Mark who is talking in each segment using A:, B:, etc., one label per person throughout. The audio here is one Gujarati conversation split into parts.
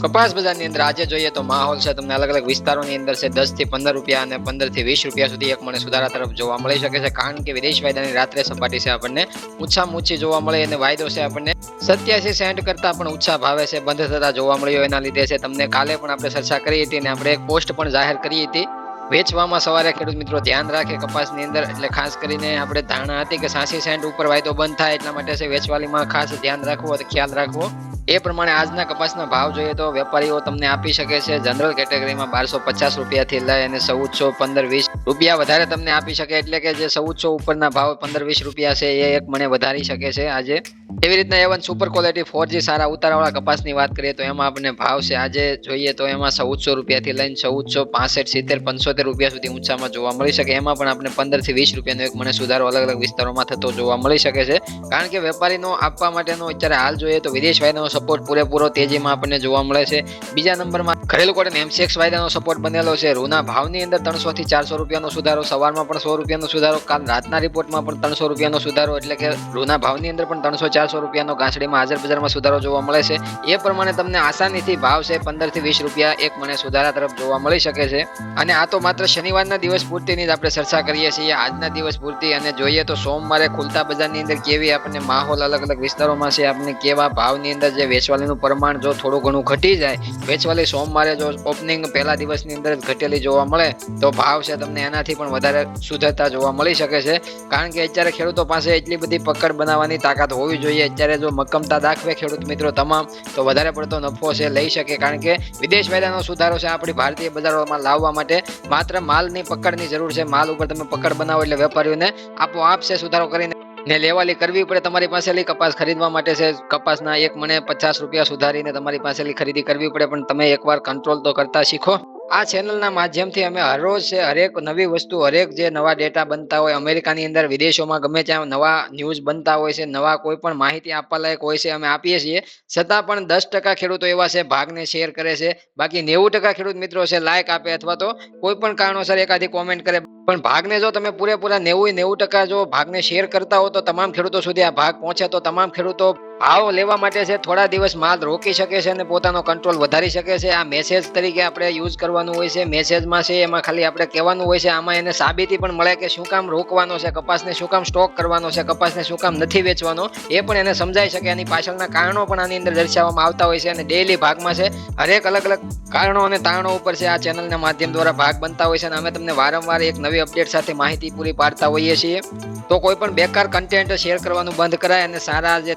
A: કપાસ બજારની અંદર આજે જોઈએ તો માહોલ છે. તમને અલગ અલગ વિસ્તારોની અંદર છે, દસથી પંદર રૂપિયા અને પંદરથી વીસ રૂપિયા સુધી એક મને સુધારા તરફ જોવા મળી શકે છે. કારણ કે વિદેશ વાયદાની રાત્રે સપાટી છે આપણને ઓછામાં ઓછી જોવા મળે અને વાયદો છે આપણને સત્યાસી સેન્ટ કરતા પણ ઓછા ભાવે છે, બંધ થતા જોવા મળ્યો. એના લીધે છે, તમને કાલે પણ આપણે ચર્ચા કરી હતી અને આપણે એક પોસ્ટ પણ જાહેર કરી હતી. વેચવામાં સવારે ખેડૂત મિત્રો ધ્યાન રાખે કપાસની અંદર. એટલે ખાસ કરીને આપણે ધારણા હતી કે સાસી સેન્ટ ઉપર વાયદો બંધ થાય એટલા માટે છે, વેચવાલીમાં ખાસ ધ્યાન રાખવું ખ્યાલ રાખવો. એ પ્રમાણે આજના કપાસના ભાવ જોઈએ તો વેપારીઓ તમને આપી શકે છે. જનરલ કેટેગરીમાં બારસો પચાસ રૂપિયાથી લઈ અને ચૌદસો પંદર વીસ રૂપિયા વધારે તમને આપી શકે એટલે કે જે ચૌદસો ઉપરના ભાવ પંદર વીસ રૂપિયા છે એ એક મને વધારી શકે છે આજે. એવી રીતના A one super quality four G સારા ઉતારાવાળા કપાસની વાત કરીએ તો એમાં આપણને ભાવ છે આજે જોઈએ તો એમાં ચૌદસો રૂપિયાથી લઈને ચૌદસો પાસઠ, સિત્તેર, પંચોતેર રૂપિયા સુધી ઊંચામાં જોવા મળી શકે. એમાં પણ આપણે પંદરથી વીસ રૂપિયાનો એક મને સુધારો અલગ અલગ વિસ્તારોમાં થતો જોવા મળી શકે છે. કારણ કે વેપારીનો આપવા માટેનો અત્યારે હાલ જોઈએ તો વિદેશ વાયદાનો સપોર્ટ પૂરેપૂરો તેજીમાં આપણને જોવા મળે છે. બીજા નંબરમાં ઘરેલું કોટન એમસીએક્સ વાયદાનો સપોર્ટ બનેલો છે. રૂના ભાવની અંદર ત્રણસો થી ચારસો રૂપિયાનો સુધારો, સવારમાં પણ સો રૂપિયાનો સુધારો, કાલ રાતના રિપોર્ટમાં પણ ત્રણસો રૂપિયાનો સુધારો, એટલે કે રૂના ભાવની અંદર પણ ત્રણસો ચારસો રૂપિયાનો ઘાસડીમાં હાજર બજારમાં સુધારો જોવા મળે છે. એ પ્રમાણે તમને આસાનીથી ભાવ છે પંદરથી વીસ રૂપિયા એક મને સુધારા તરફ જોવા મળી શકે છે. અને આ તો માત્ર શનિવારના દિવસ પૂરતીની જ આપણે ચર્ચા કરીએ છીએ. આજના દિવસ પૂરતી અને જોઈએ તો સોમવારે ખુલતા બજારની અંદર કેવી આપણને માહોલ અલગ અલગ વિસ્તારોમાં છે. આપણને કેવા ભાવની અંદર જે વેચવાલીનું પ્રમાણ જો થોડું ઘણું ઘટી જાય, વેચવાલી સોમવારે જો ઓપનિંગ પહેલા દિવસની અંદર ઘટેલી જોવા મળે, તો ભાવ છે તમને એનાથી પણ વધારે સુધરતા જોવા મળી શકે છે. કારણ કે અત્યારે ખેડૂતો પાસે એટલી બધી પકડ બનાવવાની તાકાત હોવી જોઈએ. અત્યારે જો મક્કમતા દાખવે ખેડૂત મિત્રો તમામ, તો વધારે પડતો નફો છે લઈ શકે. કારણ કે વિદેશ વેલાનો સુધારો છે આપણી ભારતીય બજારોમાં લાવવા માટે. માત્ર માલની પકડની જરૂર છે. માલ ઉપર તમે પકડ બનાવો એટલે વેપારીઓને આપોઆપ છે સુધારો કરીને ને લેવાલી કરવી પડે તમારી પાસેથી કપાસ ખરીદવા માટે છે. કપાસના એક મને પચાસ રૂપિયા સુધારીને તમારી પાસેથી ખરીદી કરવી પડે, પણ તમે એકવાર કંટ્રોલ તો કરતા શીખો. આ ચેનલના માધ્યમથી અમે હરરોજ હરેક નવી વસ્તુ, હરેક જે નવા ડેટા બનતા હોય, અમેરિકાની અંદર, વિદેશોમાં ગમે ત્યાં નવા ન્યૂઝ બનતા હોય છે, નવા કોઈ પણ માહિતી આપવા લાયક હોય છે, અમે આપીએ છીએ. છતાં પણ દસ ટકા ખેડૂતો એવા છે, ભાગને શેર કરે છે. બાકી નેવું ટકા ખેડૂત મિત્રો છે લાયક આપે અથવા તો કોઈ પણ કારણોસર એકાદી કોમેન્ટ કરે. પણ ભાગને જો તમે પૂરેપૂરા નેવું નેવું ટકા જો ભાગને શેર કરતા હો, તો તમામ ખેડૂતો સુધી આ ભાગ પહોંચે. તો તમામ ખેડૂતો ભાવ લેવા માટે છે, થોડા દિવસ માલ રોકી શકે છે અને પોતાનો કંટ્રોલ વધારી શકે છે. આ મેસેજ તરીકે આપણે યુઝ કરવાનું હોય છે. મેસેજમાં છે, એમાં ખાલી આપણે કહેવાનું હોય છે, આમાં એને સાબિતી પણ મળે કે શું કામ રોકવાનો છે, કપાસને શું કામ સ્ટોક કરવાનો છે, કપાસને શું કામ નથી વેચવાનો, એ પણ એને સમજાઈ શકે. એની પાછળના કારણો પણ આની અંદર દર્શાવવામાં આવતા હોય છે અને ડેઈલી ભાગમાં છે, હરેક અલગ અલગ કારણો અને તારણો ઉપર છે, આ ચેનલના માધ્યમ દ્વારા ભાગ બનતા હોય છે અને અમે તમને વારંવાર એક નવી અપડેટ સાથે માહિતી પૂરી પાડતા હોઈએ છીએ. તો કોઈ પણ બેકાર કન્ટેન્ટ શેર કરવાનું બંધ કરાય અને સારા જે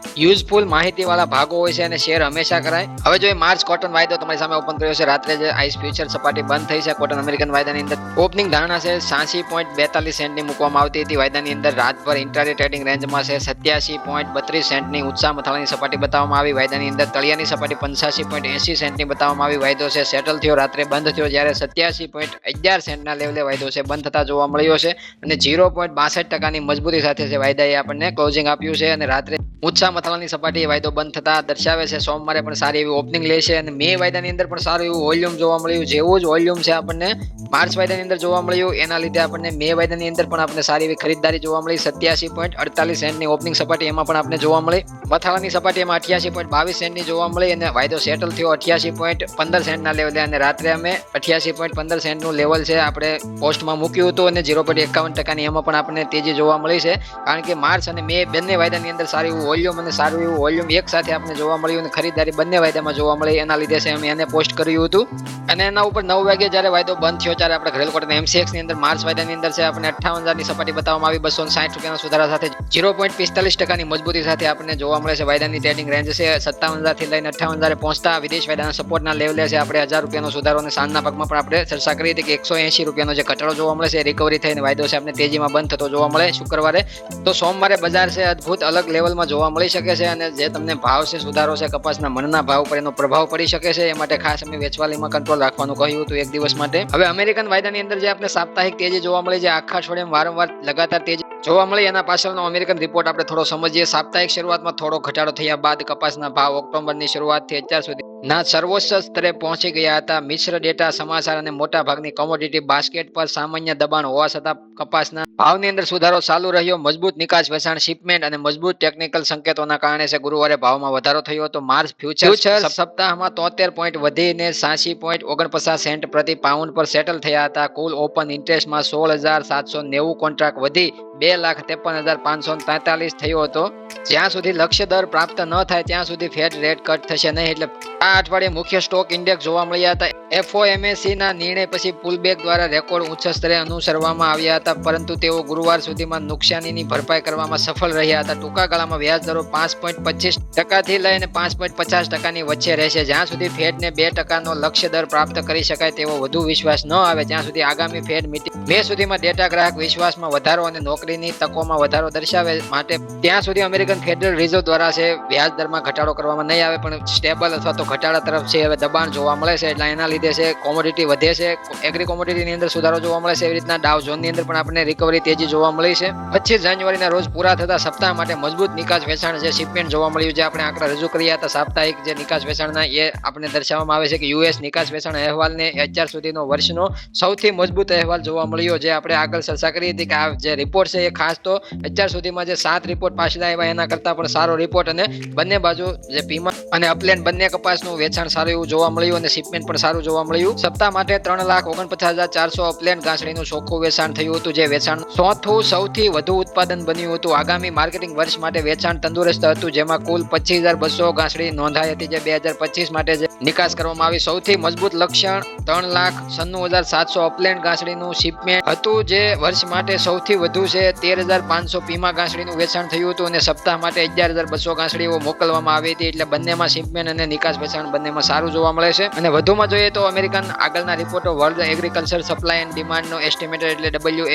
A: યુઝફુલ માહિતીવાળા ભાગો હોય છે અને શેર હંમેશા કરાય. હવે જો માર્ચ કોટન વાયદો તમારી સામે ઓપન કર્યો છે, રાત્રે જે આઈસ ફ્યુચર સપાટી બંધ થઈ છે કોટન અમેરિકન વાયદાની અંદર ઓપનિંગ ધારણા છે, સાસી પોઈન્ટ બેતાલીસ સેન્ટની મૂકવામાં આવતી હતી. વાયદાની અંદર રાતભર ઇન્ટરડે ટ્રેડિંગ રેન્જમાં છે, સત્યાસી પોઈન્ટ બત્રીસ સેન્ટની ઉત્સાહ મથાળાની સપાટી બતાવવામાં આવી. વાયદાની અંદર તળિયાની સપાટી પંચાસી પોઈન્ટ એસી સેન્ટની બતાવવામાં આવી. વાયદો છે સેટલ થયો, રાત્રે બંધ થયો, જ્યારે સત્યાસી પોઈન્ટ અગિયાર સેન્ટના લેવલે વાયદો છે, બંધ થતા જોવા મળ્યો છે. અને ઝીરો પોઈન્ટ બાસઠ ટકાની મજબૂતી સાથે છે વાયદાએ આપણને ક્લોઝિંગ આપ્યું છે અને રાત્રે ઉત્સાહ મથાળાની સપાટી વાયદો બંધ થતા દર્શાવે છે. સોમવારે પણ સારી એવી ઓપનિંગ લેશે અને મે વાયદાની અંદર પણ સારું એવું વોલ્યુમ જોવા મળ્યું. જેવું જ વોલ્યુમ છે આપણને માર્ચ વાયદાની અંદર જોવા મળ્યું. એના લીધે આપણને મે વાયદાની અંદર પણ આપણે સારી એવી ખરીદદારી જોવા મળી. સત્યાસી પોઈન્ટ અડતાલીસ સેન્ટની ઓપનિંગ સપાટી એમાં પણ આપણે જોવા મળી. મથાળાની સપાટી એમાં અઠ્યાસી પોઈન્ટ બાવીસ સેન્ટની જોવા મળી અને વાયદો સેટલ થયો અઠ્યાસી પોઈન્ટ પંદર સેન્ટના લેવલે અને રાત્રે અમે અઠ્યાસી પોઈન્ટ પંદર સેન્ટનું લેવલ છે આપણે પોસ્ટમાં મૂક્યું હતું અને ઝીરો પોઈન્ટ એકાવન ટકાની એમાં પણ આપણને તેજી જોવા મળી છે. કારણ કે માર્ચ અને મે બંને વાયદાની અંદર સારી એવું વોલ્યુમ અને સારું એવું વોલ્યુમ એક સાથે આપણે જોવા મળ્યું અને ખરીદારી બંને વાયદામાં જોવા મળી. એના લીધે છે અમે એને પોસ્ટ કર્યું હતું. અને એના ઉપર નવ વાગે જ્યારે વાયદો બંધ થયો ત્યારે આપણે ઘરેલ કોટન એમસીએક્સની અંદર, માર્ચ વાયદાની અંદર છે આપણે અઠ્ઠાવન હજારની સપાટી બતાવવામાં આવી, બસો સાઠ રૂપિયાના સુધારા સાથે ઝીરો પોઈન્ટ પિસ્તાલીસ ટકાની મજબૂતી સાથે આપણને જોવા મળે છે વાયદાની ટ્રેડિંગ રેન્જ છે સત્તાવન હજારથી લઈને અઠ્ઠાવન હજારે પહોંચતા વિદેશ વાયદાના સપોર્ટના લેવલે છે આપણે હજાર રૂપિયાનો સુધારો અને સાંજના ભાગમાં પણ આપણે ચર્ચા કરી હતી કે એકસો એંશી રૂપિયાનો જે ઘટાડો જોવા મળે છે રિકવરી થઈને વાયદો છે આપણે તેજીમાં બંધ થતો જોવા મળે શુક્રવારે. તો સોમવારે બજાર છે અદભુત અલગ લેવલમાં જોવા મળી શકે છે અને જે તમને ભાવ છે, સુધારો છે, કપાસના મનના ભાવ પર એનો પ્રભાવ પડી શકે છે, એ માટે ખાસ અમે વેચવાલીમાં કંટ્રોલ રાખવાનું કહ્યું હતું એક દિવસ માટે. હવે અમેરિકન વાયદાની અંદર જે આપણે સાપ્તાહિક તેજી જોવા મળે છે, આખા છોડે વારંવાર લગાતાર તેજી જોવા મળી એના પાછળનો અમેરિકન રિપોર્ટ આપણે થોડો સમજીએ. સાપ્તાહિક શરૂઆતમાં થોડો ઘટાડો થયા બાદ કપાસના ભાવ ઓક્ટોબરની શરૂઆતથી અત્યાર સુધી ના સર્વોચ્ચ સ્તરે પહોંચી ગયા હતા. મિશ્ર ડેટા સમાચાર અને મોટા ભાગની કોમોડિટી બાસ્કેટ પર સામાન્ય દબાણ હોવા છતાં કપાસના ભાવની અંદર સુધારો ચાલુ રહ્યો. મજબૂત નિકાસ વેચાણ શિપમેન્ટ અને મજબૂત ટેકનિકલ સંકેતોના કારણે છે ગુરુવારે ભાવમાં વધારો થયો હતો. માર્ચ ફ્યુચર સપ્તાહમાં તોતેર પોઈન્ટ વધીને સાસી પોઈન્ટ ઓગણપચાસ સેન્ટ પ્રતિ પાઉન્ડ પર સેટલ થયા હતા. કુલ ઓપન ઇન્ટરેસ્ટમાં સોળ હજાર સાતસો નેવું કોન્ટ્રાક્ટ વધી બે લાખ ત્રેપન હજાર પાંચસો તેતાલીસ થયો હતો. જ્યાં સુધી લક્ષ્ય દર પ્રાપ્ત ન થાય, ત્યાં સુધી ફેડ રેટ કટ થશે નહીં. એટલે આ અઠવાડિયે મુખ્ય સ્ટોક ઇન્ડેક્સ જોવા મળ્યા હતા. એફઓએમએસી ના નિર્ણય પછી પુલબેક દ્વારા રેકોર્ડ ઉચ્ચ સ્તરે અનુસરવામાં આવ્યા હતા, પરંતુ તેઓ ગુરુવાર સુધીમાં નુકસાનીની ભરપાઈ કરવામાં સફળ રહ્યા હતા. ટૂંકા ગાળામાં વ્યાજ દરો પાંચ પોઈન્ટ પચીસ ટકાથી લઈને પાંચ પોઈન્ટ પચાસ ટકાની વચ્ચે રહેશે. જ્યાં સુધી ફેડને બે ટકાનો લક્ષ્ય દર પ્રાપ્ત કરી શકાય તેવો વધુ વિશ્વાસ ન આવે ત્યાં સુધી આગામી ફેડ મિટિંગ મે સુધીમાં ડેટા ગ્રાહક વિશ્વાસમાં વધારો અને નોકરીની તકોમાં વધારો દર્શાવે માટે ત્યાં સુધી અમેરિકન ફેડરલ રિઝર્વ દ્વારા છે. વ્યાજ દરમાં ઘટાડો કરવામાં નહીં આવે, પણ સ્ટેબલ અથવા તો ઘટાડા તરફ છે. હવે દબાણ જોવા મળે છે, એટલે એના લીધે છે કોમોડિટી વધે છે. એગ્રી કોમોડિટીની અંદર સુધારો જોવા મળે છે, એવી રીતના ડાવ ઝોનની અંદર પણ આપણને રિકવરી તેજી જોવા મળી છે. પચીસ જાન્યુઆરીના રોજ પૂરા થતા સપ્તાહ માટે મજબૂત નિકાસ વેચાણ જે શિપમેન્ટ જોવા મળ્યું જે આપણે આંકડા રજૂ કર્યા હતા. સાપ્તાહિક જે નિકાસ વેચાણના એ આપણને દર્શાવવામાં આવે છે કે યુએસ નિકાસ વેચાણ અહેવાલને અત્યાર સુધીનો વર્ષનો સૌથી મજબૂત અહેવાલ જોવા મળ્યો જે આપણે આગળ ચર્ચા કરી હતી કે આ જે રિપોર્ટ છે એ ખાસ તો અત્યાર સુધીમાં જે સાત રિપોર્ટ પાછલા આવ્યા એના કરતાં પણ સારો રિપોર્ટ અને બંને બાજુ જે પીમા અને અપલેન બંને કપાસનું વેચાણ સારું એવું જોવા મળ્યું અને શિપમેન્ટ પણ સારું જોવા મળ્યું. સપ્તાહ માટે ત્રણ લાખ ઓગણપચાસ હજાર ચારસો અપલેન ઘાસણીનું ચોખ્ખું વેચાણ થયું હતું, જે વેચાણ ચોથું સૌથી વધુ ઉત્પાદન બન્યું હતું. આગામી માર્કેટિંગ વર્ષ માટે વેચાણ તંદુરસ્ત હતું, જેમાં કુલ પચીસ હજાર બસો ઘાસડી નોંધાઈ હતી, જે બે હજાર પચીસ માટે નિકાસ કરવામાં આવી. સૌથી મજબૂત લક્ષણ, ત્રણ લાખ સન્નું હજાર સાતસો અપલેન્ડ ઘાસડીનું શિપમેન્ટ હતું, જે વર્ષ માટે સૌથી વધુ છે, તેર હજાર પાંચસો પીમા ઘાસડીનું વેચાણ થયું હતું અને સપ્તાહ માટે અગિયાર હજાર બસો ઘાસડીઓ મોકલવામાં આવી હતી. એટલે બંનેમાં શિપમેન્ટ અને નિકાસ વેચાણ બંનેમાં સારું જોવા મળે છે. અને વધુમાં જોઈએ તો અમેરિકન આગળના રિપોર્ટો વર્લ્ડ એગ્રીકલ્ચર સપ્લાય એન્ડ ડિમાન્ડનો એસ્ટિમેટેડ એટલે ડબલ્યુ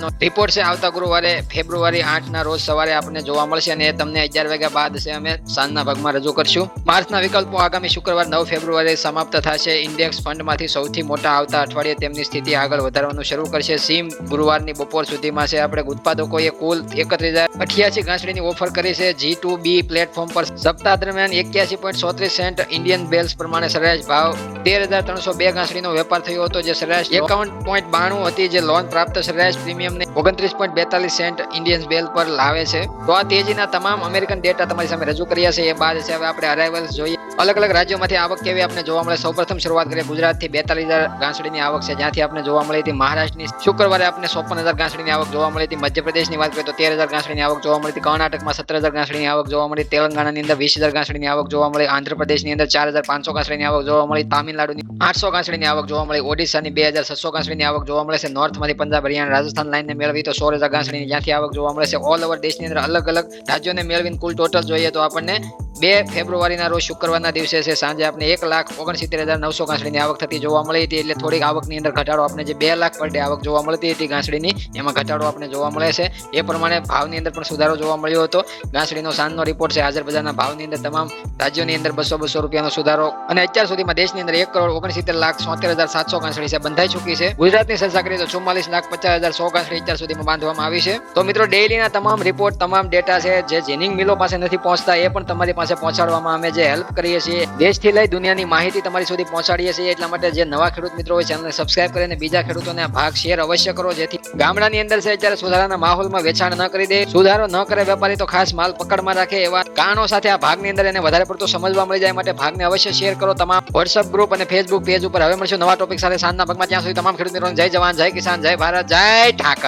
A: નો રિપોર્ટ છે. આવતા ગુરુવારે, ફેબ્રુઆરી આઠના રોજ સવારે આપણને જોવા મળશે અને એ તમને અગિયાર વાગ્યા બાદ છે અમે સાંજના ભાગમાં રજૂ કરશું. માર્ચના વિકલ્પો આગામી શુક્રવાર નવ ફેબ્રુઆરી સમાપ્ત થશે. ઇન્ડેક્સ ફંડમાંથી સૌથી મોટા આવતા અઠવાડિયે તેમની સ્થિતિ આગળ વધારવાનું શરૂ કરશે. સીમ ગુરુવારની બપોર સુધીમાં છે. આપણે ઉત્પાદકોએ કુલ એકત્રીસ હજાર અઠ્યાસી ઘાસડીની ઓફર કરી છે. જી ટુ બી પ્લેટફોર્મ પર સપ્તાહ દરમિયાન એક્યાસી પોઈન્ટ ચોત્રીસ સેન્ટ ઇન્ડિયન બેલ્સ પ્રમાણે સરેરાશ ભાવ તેર હજાર ત્રણસો બે ઘાસડીનો વેપાર થયો હતો, જે સરેરાશ એકાવન પોઈન્ટ બાણું હતી, જે લોન પ્રાપ્ત સરેરાશ પ્રીમિયમને ઓગણત્રીસ પોઈન્ટ બેતાલીસ સેન્ટ ઇન્ડિયન બેલ પર લાવે છે. તો આ તેજીના તમામ અમેરિકન ડેટા તમારી સામે રજૂ કર્યા છે. એ બાદ છે હવે આપણે અરાઇવલ્સ જોઈએ. અલગ અલગ રાજ્યોમાંથી આવક કેવી આપણે જોવા મળે? સૌપ્રથમ શરૂઆત કરીએ ગુજરાતથી. બેતાલીસ હજાર ઘાસડીની આવક છે. જ્યાંથી આપણે જોવા મળી હતી મહારાષ્ટ્રની. શુક્રવારે આપણે ચોપન હજાર ઘાસડીની આવક જોવા મળી હતી. મધ્યપ્રદેશની વાત કરીએ તો તેર હજાર ઘાસડીની આવક જોવા મળી હતી. કર્ણાટકમાં સત્તર હજાર ઘાસડીની આવક જોવા મળી. તેલંગાણાની અંદર વીસ હજાર ઘાસડીની આવક જોવા મળી. આંધ્રપ્રદેશની અંદર ચાર હજાર પાંચસો ઘાસડીની આવક જોવા મળી. તામિલનાડુની આઠસો ઘાસડીની આવક જોવા મળી. ઓડિશાની બે હજાર છસો ઘાસડીની આવક જોવા મળે છે. નોર્થમાંથી પંજાબ, હરિયાણા, રાજસ્થાન લાઇનને મેળવી તો સોળ હજાર જ્યાંથી આવક જોવા મળે છે. ઓલ ઓવર દેશની અંદર અલગ અલગ રાજ્યોને મેળવીને કુલ ટોટલ જોઈએ તો આપણને બે ફેબ્રુઆરીના રોજ શુક્રવારના દિવસે છે, સાંજે આપણે એક લાખ ઓગણસિત્તેર હજાર નવસો ઘાસડીની આવક થતી જોવા મળી હતી. એટલે થોડીક આવકની અંદર ઘટાડો આપણે જે બે લાખ પર ડે આવક જોવા મળતી હતી ઘાસડીની એમાં ઘટાડો આપણે જોવા મળે છે. એ પ્રમાણે ભાવની અંદર પણ સુધારો જોવા મળ્યો હતો. ઘાસડીનો સાંજનો રિપોર્ટ છે હાજર બજારના ભાવની અંદર તમામ રાજ્યોની અંદર બસો બસો રૂપિયાનો સુધારો અને અત્યાર સુધીમાં દેશની અંદર એક કરોડ ઓગણસિત્તેર લાખ સોતેર હજાર સાતસો ઘાસડી છે, બંધાઈ ચૂકી છે. ગુજરાતની ચર્ચા કરીએ તો ચુમ્માલીસ લાખ પચાસ હજાર સો ઘાસડી અત્યાર સુધીમાં બાંધવામાં આવી છે. તો મિત્રો ડેઇલીના તમામ રિપોર્ટ તમામ ડેટા છે, જે જેનિંગ મિલો પાસે નથી પહોંચતા, એ પણ તમારી પાસે પહોંચાડવામાં અમે જે હેલ્પ કરીએ છીએ દેશથી લઈ દુનિયાની માહિતી તમારી સુધી પહોંચાડીએ છીએ. એટલા માટે જે નવા ખેડૂત મિત્રો હોય ચેનલને સબસ્ક્રાઇબ કરીને બીજા ખેડૂતોને ભાગ શેર અવશ્ય કરો, જેથી ગામડાની અંદર છે, અત્યારે સુધારાના માહોલમાં વેચાણ ન કરી દે. સુધારો ન કરે વેપારી તો ખાસ માલ પકડમાં રાખે એવા કારણો સાથે આ ભાગની અંદર એને વધારે પડતો સમજવા મળી જાય. માટે ભાગને અવશ્ય શેર કરો તમામ વોટ્સઅપ ગ્રુપ અને ફેસબુક પેજ ઉપર. હવે મળશું નવા ટોપિક સાથે સાંજના ભાગમાં ત્યાં સુધી તમામ ખેડૂત મિત્રોને જય જવાન, જય કિસાન, જય ભારત, જય ઠાકર.